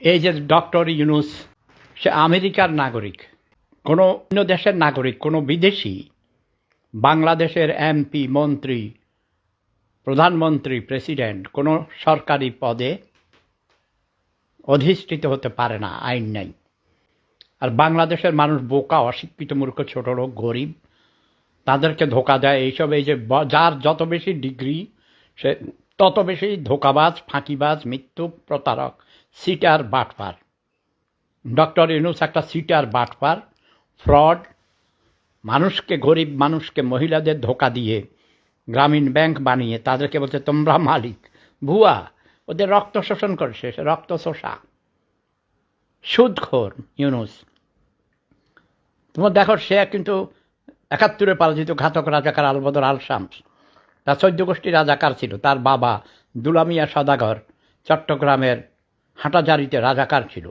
এই যে ডক্টর ইউনুস, সে আমেরিকার নাগরিক। কোনো অন্য দেশের নাগরিক, কোনো বিদেশি, বাংলাদেশের এমপি, মন্ত্রী, প্রধানমন্ত্রী, প্রেসিডেন্ট, কোনো সরকারি পদে অধিষ্ঠিত হতে পারে না, আইন নাই। আর বাংলাদেশের মানুষ বোকা, অশিক্ষিত মূর্খ, ছোট লোক, গরিব, তাদেরকে ধোকা দেয় এইসব, এই যে যার যত বেশি ডিগ্রি সে তত বেশি ধোকাবাজ, ফাঁকিবাজ মিথ্যুক প্রতারক। সিটার বাটপার। ডক্টর ইউনুস একটা সিটার বাটপার। ফ্রড। মানুষকে, গরিব মানুষকে, মহিলাদের ধোকা দিয়ে গ্রামীণ ব্যাংক বানিয়ে তাদেরকে বলছে, তোমরা মালিক, ভুয়া। ওদের রক্ত শোষণ করছে রক্ত শোষা। সুদখোর ইউনুস। তোমার দেখো, সে কিন্তু একাত্তরে পরাজিত ঘাতক রাজাকার আলবদর আল শামস তার চৌদ্দ গোষ্ঠী রাজাকার ছিল? তার বাবা দুলামিয়া সদাগর চট্টগ্রামের হাঁটাজারিতে রাজাকার ছিল?